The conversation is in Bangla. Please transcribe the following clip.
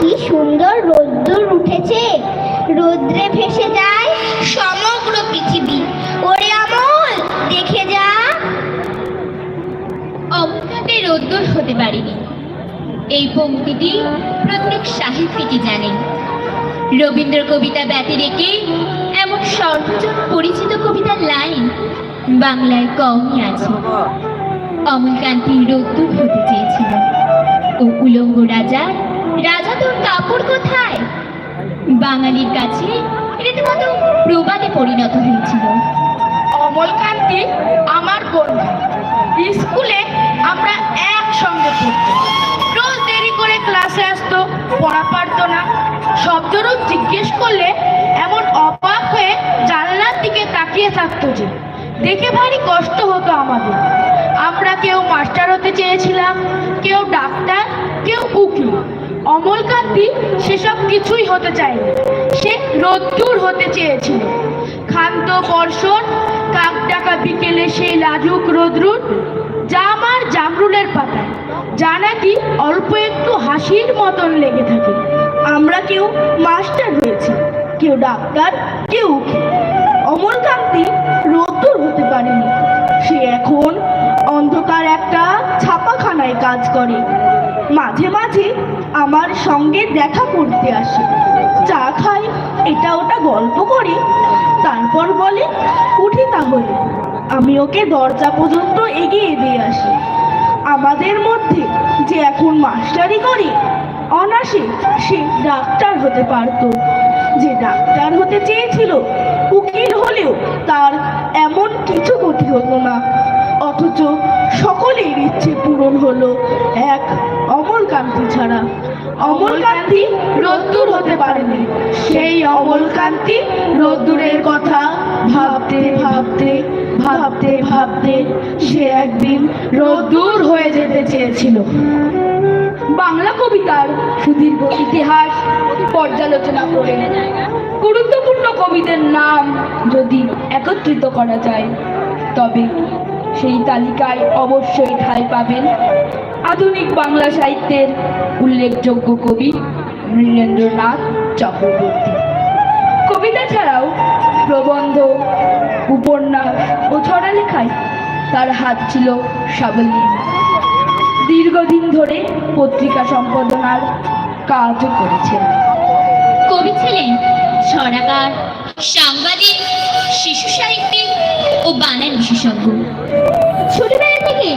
কি সুন্দর রোদ্দুর উঠেছে। রোদ্রে ভেসে যায় সমগ্র পৃথিবী। ওরে আমল দেখে যা। অবকাতে রোদ্দুর হতে পারেনি। এই পংক্তিটি প্রত্যেক সাহিত্যিকই জানেন। রবীন্দ্র কবিতা ব্যতি রেখে এমন সর্বজন পরিচিত কবিতার লাইন বাংলায় কমই আছে। অমলকান্তি রোদ্দুর হতে বাঙালির কাছে রীতিমতো প্রবাদে পরিণত হয়েছিল। অমলকান্তি আমার বন্ধু স্কুলে আমরা একসঙ্গে পড়তাম। রোজ দেরি করে ক্লাসে আসতো, পড়া পারতো না। শব্দরূপ জিজ্ঞেস করলে এমন অবাক হয়ে জানলার দিকে তাকিয়ে থাকতো যে, দেখে ভারী কষ্ট হতো আমাদের। আমরা কেউ মাস্টার হতে চেয়েছিলাম, কেউ ডাক্তার, কেউ উকিল। অমলকান্তি সেসব কিছুই হতে চায়নি। সে রোদ্দুর হতে চেয়েছিল। ক্ষান্ত বর্ষণ, কাক ডাকা বিকেলে সেই লাজুক রোদ্রুর, জামার জামরুলের পাতা। যা নাকি অল্প একটু হাসির মতন লেগে থাকে। আমরা কেউ মাস্টার হয়েছি, কেউ ডাক্তার, কেউ অমলকান্তি রোদ্দুর হতে পারেনি। সে এখন অন্ধকার একটা ছাপাখানায় কাজ করে। মাঝে মাঝে আমার সঙ্গে দেখা করতে আসে। চা খাই, এটা ওটা গল্প করি, তারপর বলে, উঠি তাহলে, আমি ওকে দরজা পর্যন্ত এগিয়ে দিয়ে আসি। আমাদের মধ্যে যে এখন মাস্টারি করে অনাসে সে ডাক্তার হতে পারতো। যে ডাক্তার হতে চেয়েছিল, উকিল হলেও তার এমন কিছু ক্ষতি হতো না। অথচ সকলের ইচ্ছে পূরণ হলো এক অমলকান্তি ছাড়া। অমলকান্তি রোদ্দুর হতে পারেনি। সেই অমলকান্তি রোদ্দুরের কথা ভাবতে ভাবতে ভাবতে ভাবতে সে একদিন রোদ্দুর হয়ে যেতে চেয়েছিল। বাংলা কবিতার সুদীর্ঘ ইতিহাস পর্যালোচনা করে। গুরুত্বপূর্ণ কবিদের নাম যদি একত্রিত করা যায়, তবে সেই তালিকায় অবশ্যই ঠাঁই পাবেন আধুনিক বাংলা সাহিত্যের উল্লেখযোগ্য কবি নীরেন্দ্রনাথ চক্রবর্তী। কবিতা ছাড়াও প্রবন্ধ, উপন্যাস ও ছড়া লেখায় তার হাত ছিল সাবলীল। দীর্ঘদিন ধরে পত্রিকা সম্পাদনার কাজও করেছেন। কবি ছিলেন ছড়াকার, সাংবাদিক, শিশু সাহিত্যিক ও বানান বিশেষজ্ঞ। ছোটবেলা থেকে